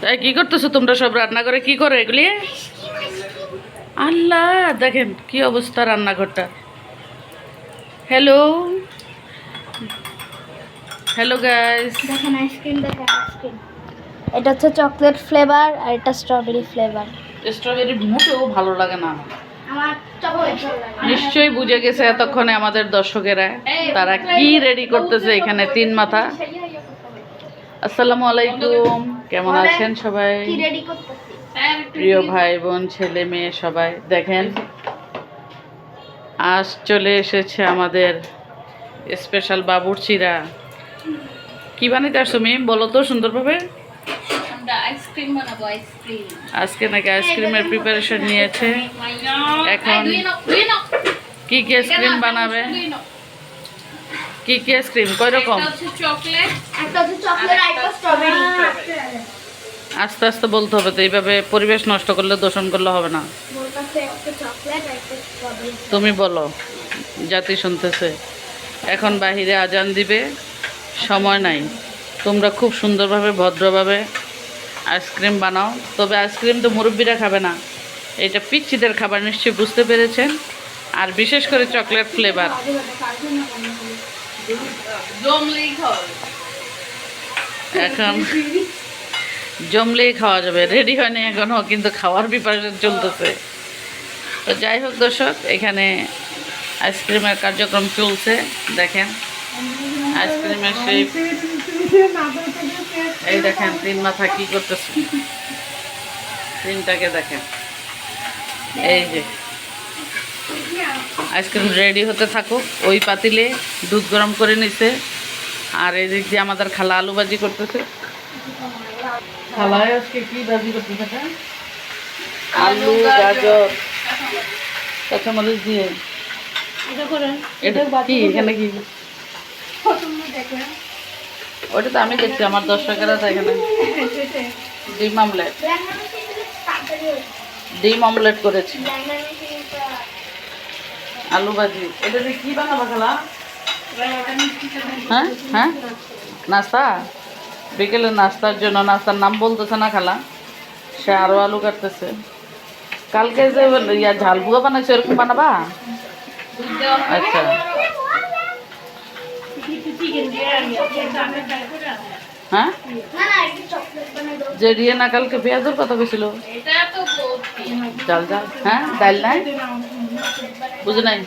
তাই কি করতেছো তোমরা সব রান্না করে কি করে এগুলি আল্লাহ দেখেন কি অবস্থা রান্নাঘরটা হ্যালো হ্যালো গাইস দেখেন আইসক্রিম দেখেন আইসক্রিম এটা হচ্ছে চকলেট ফ্লেভার আর এটা স্ট্রবেরি ফ্লেভার স্ট্রবেরি মোটেও ভালো লাগে না আমার চকলেট নিশ্চয়ই বুঝে গেছে এতক্ষণে আমাদের দর্শকেরা তারা কি রেডি করতেছে এখানে তিন মাথা আসসালামু আলাইকুম কেমন আছেন সবাই? কি রেডি করতেছি প্রিয় ভাই বোন ছেলে মেয়ে সবাই দেখেন। আজ চলে এসেছে আমাদের স্পেশাল বাবুরচিরা কি বানাইতে আসছো মেয়ে বলো তো সুন্দরভাবে। আইসক্রিম বানাবো আইসক্রিম আজকে নাকি আইসক্রিমের প্রিপারেশন নিয়েছে। এখন কি কি আইসক্রিম বানাবে? কি কি আইসক্রিম কয় রকম? চকলেট একটা হচ্ছে চকলেট আর একটা স্ট্রবেরি আস্তে আস্তে বলতে হবে তো এইভাবে পরিবেশ নষ্ট করলে দূষণ করলে হবে না। তুমি বলো জাতি শুনতেছে এখন বাহিরে আজান দিবে সময় নাই। তোমরা খুব সুন্দরভাবে ভদ্রভাবে আইসক্রিম বানাও। তবে আইসক্রিম তো মুরব্বীরা খাবে না। এটা পিচ্ছিদের খাবার নিশ্চয়ই বুঝতে পেরেছেন? আর বিশেষ করে চকলেট ফ্লেভার এখন জমলেই খাওয়া যাবে রেডি হয়নি এখনও কিন্তু খাওয়ার প্রিপারেশন চলতেছে। তো যাই হোক দর্শক, এখানে আইসক্রিমের কার্যক্রম চলছে, দেখেন। আইসক্রিমের সেই এই দেখেন, তিন মাথা কি করতেছে। তিনটাকে দেখেন। এই যে। আইসক্রিম রেডি হতে থাকুক, ওই পাতিলে দুধ গরম করে নিছে। আর এই দিক দিয়ে আমাদের খালা আলু ভাজি করতেছে। খালায় আজকে কি ভাজি করতেছে এটা? আলু গাজর। কাঁচামরিচ দিয়ে। এটা কি? এখানে কি? ওটা তো আমি দেখছি আমার দর্শকেরা তো এখানে। ডিম অমলেট। ডিম অমলেট করেছি। আলু ভাজি। এটা কি বানাবো খালা? হ্যাঁ? হ্যাঁ? নাস্তা? বিকেলে নাস্তার জন্য নাস্তার নাম বলতেছে না খালা। সে আরও আলু কাটতেছে। কালকে যে ইয়া ঝালবুয়া বানাইছে এরকম বানাবা? আচ্ছা। হ্যাঁ? যে রিয়ে না কালকে পেঁয়াজের কথা কইছিল। ডাল ডাল হ্যাঁ? ডাল নাই? বুঝে নাই?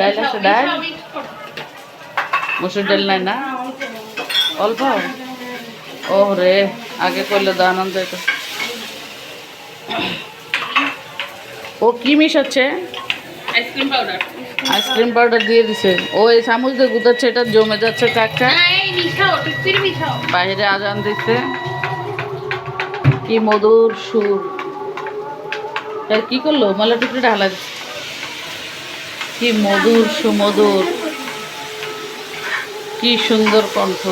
ডাল আছে ডাল? মুসুর ডাল নাই না? অল্প? ও রে আগে করলে তো আনন্দ হতো ও কি মিশাচ্ছে? Ice cream powder. Ice cream powder দিয়ে দিছে। ও এই চামচ দিয়ে গুতাচ্ছে এটা জমে যাচ্ছে টুকপির মিঠাও বাইরে আজান দিচ্ছে। কি মধুর সুর। এর কি করল? মালা টুকরি ঢালা দিচ্ছে। কি মধুর সুমধুর। কি সুন্দর কণ্ঠ।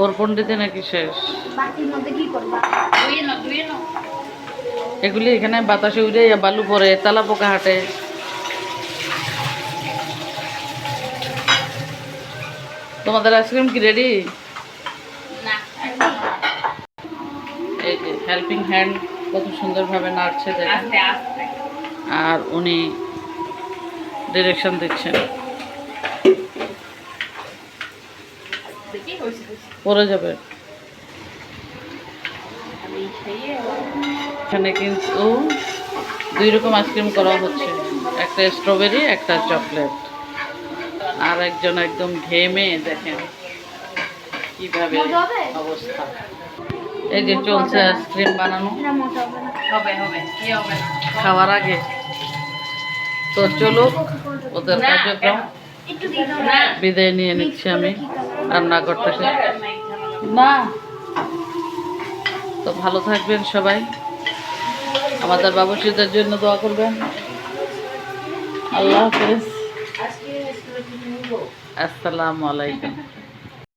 ওর পণ্ডিতে নাকি শেষ? এগুলি এখানে বাতাসে উড়ে বালু পরে তালা পোকা হাটে। তোমাদের আইসক্রিম কি রেডি এই যে হেল্পিং হ্যান্ড কত সুন্দরভাবে নাড়ছে আর উনি ডিরেকশন দিচ্ছেন। পরে যাবে। এখানে কিন্তু দুই রকম আইসক্রিম করা হচ্ছে। একটা স্ট্রবেরি একটা চকলেট আর একজন একদম ঘেমে দেখেন কীভাবে অবস্থা। এই যে চলছে আইসক্রিম বানানো। হবে হবে খাওয়ার আগে। তো চলো ওদের কার্যক্রম। বিদায় নিয়ে নিচ্ছি আমি। রান্নাঘর করতেছে। না তো ভালো থাকবেন সবাই। আমাদের বাবুসিদের জন্য দোয়া করবেন। আল্লাহ হাফেজ। আসসালামু আলাইকুম।